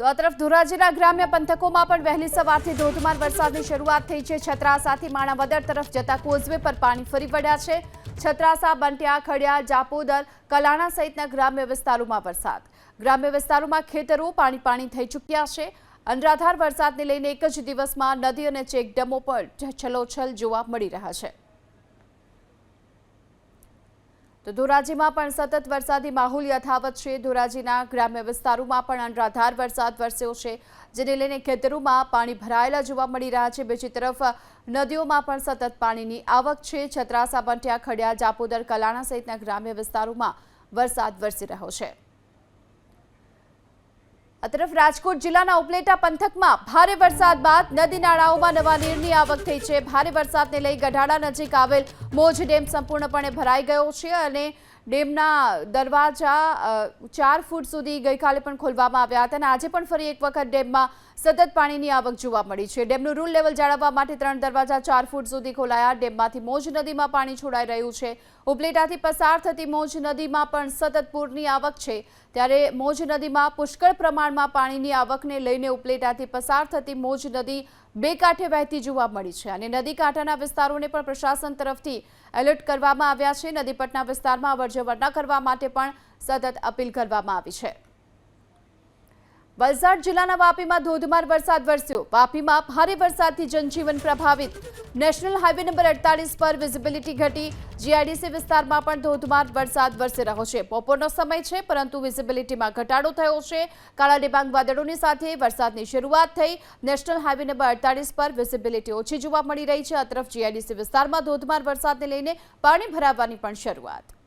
તો આ તરફ ધોરાજીના ગ્રામ્ય પંથકોમાં પણ વહેલી સવારથી ધોધમાર વરસાદની શરૂઆત થઈ છે. છત્રાસાથી માણાવદર તરફ જતા કોઝવે પર પાણી ફરી વળ્યા છે. છત્રાસા, બંટિયા ખડિયા જાપોદર, કલાણા સહિતના ગ્રામ્ય વિસ્તારોમાં વરસાદ. ગ્રામ્ય વિસ્તારોમાં ખેતરો પાણી પાણી થઈ ચૂક્યા છે. અનરાધાર વરસાદને લઈને એક જ દિવસમાં નદી અને ચેકડેમો પર છલોછલ જોવા મળી રહ્યા છે. તો ધોરાજીમાં પણ સતત વરસાદી માહોલ યથાવત છે. ધોરાજીના ગ્રામ્ય વિસ્તારોમાં પણ અનરાધાર વરસાદ વરસ્યો છે, જેને લઈને ખેતરોમાં પાણી ભરાયેલા જોવા મળી રહ્યા છે. બીજી તરફ, નદીઓમાં પણ સતત પાણીની આવક છે. છત્રાસા, બંટિયા, ખડિયા, જાપોદર, કલાણા સહિતના ગ્રામ્ય વિસ્તારોમાં વરસાદ વરસી રહ્યો છે. આ તરફ રાજકોટ જિલ્લાના ઉપલેટા પંથકમાં ભારે વરસાદ બાદ નદી નાળાઓમાં નવા નીરની આવક થઈ છે. ભારે વરસાદને લઈ ગઢાડા નજીક આવેલ મોજ ડેમ સંપૂર્ણપણે ભરાઈ ગયો છે અને ડેમના દરવાજા ચાર ફૂટ સુધી ગઈકાલે પણ ખોલવામાં આવ્યા હતા અને આજે પણ ફરી એક વખત ડેમમાં સતત પાણીની આવક જોવા મળી છે. ડેમનું રૂલ લેવલ જાળવવા માટે ત્રણ દરવાજા ચાર ફૂટ સુધી ખોલાયા. ડેમમાંથી મોજ નદીમાં પાણી છોડાઈ રહ્યું છે. ઉપલેટાથી પસાર થતી મોજ નદીમાં પણ સતત પૂરની આવક છે. ત્યારે મોજ નદીમાં પુષ્કળ પ્રમાણમાં પાણીની આવકને લઈને ઉપલેટાથી પસાર થતી મોજ નદી બે કાંઠે વહેતી જોવા મળી છે અને નદી કાંઠાના વિસ્તારોને પણ પ્રશાસન તરફથી એલર્ટ કરવામાં આવ્યા છે. નદીપટના વિસ્તારમાં અવરજવર ન કરવા માટે પણ સતત અપીલ કરવામાં આવી છે. વલસાડ જિલ્લાના વાપીમાં ધોધમાર વરસાદ વરસ્યો. વાપીમાં ભારે વરસાદથી જનજીવન પ્રભાવિત. નેશનલ હાઈવે નંબર અડતાલીસ પર વિઝિબિલિટી ઘટી. જીઆઈડીસી વિસ્તારમાં પણ ધોધમાર વરસાદ વરસી રહ્યો છે. બપોરનો સમય છે, પરંતુ વિઝિબિલિટીમાં ઘટાડો થયો છે. કાળા ડિબાંગ વાદળોની સાથે વરસાદની શરૂઆત થઈ. નેશનલ હાઈવે નંબર અડતાલીસ પર વિઝિબિલિટી ઓછી જોવા મળી રહી છે. આ તરફ જીઆઈડીસી વિસ્તારમાં ધોધમાર વરસાદને લઈને પાણી ભરાવાની પણ શરૂઆત.